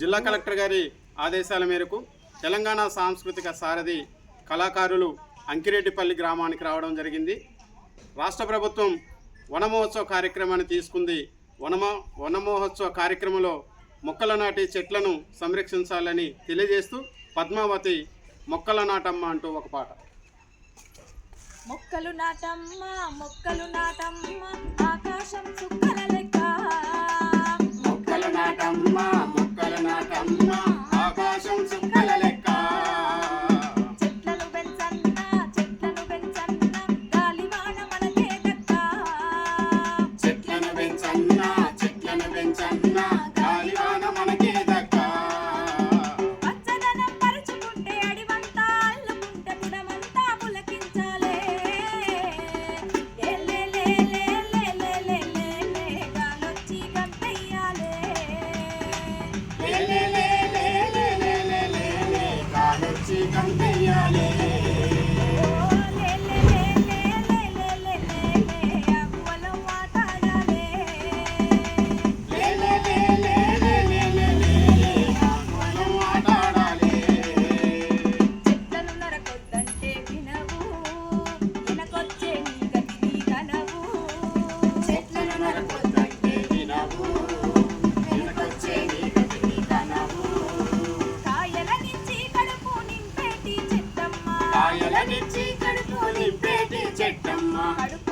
జిల్లా కలెక్టర్ గారి ఆదేశాల మేరకు తెలంగాణ సాంస్కృతిక సారథి కళాకారులు అంకిరెడ్డిపల్లి గ్రామానికి రావడం జరిగింది. రాష్ట్ర ప్రభుత్వం వనమహోత్సవ కార్యక్రమాన్ని తీసుకుంది. వనమో వనమహోత్సవ కార్యక్రమంలో మొక్కల నాటి చెట్లను సంరక్షించాలని తెలియజేస్తూ పద్మావతి మొక్కల నాటమ్మ అంటూ ఒక పాట. మొక్కలు నాటమ్మ మొక్కలు నాటమ్మ ఆకాశం tonight. 아,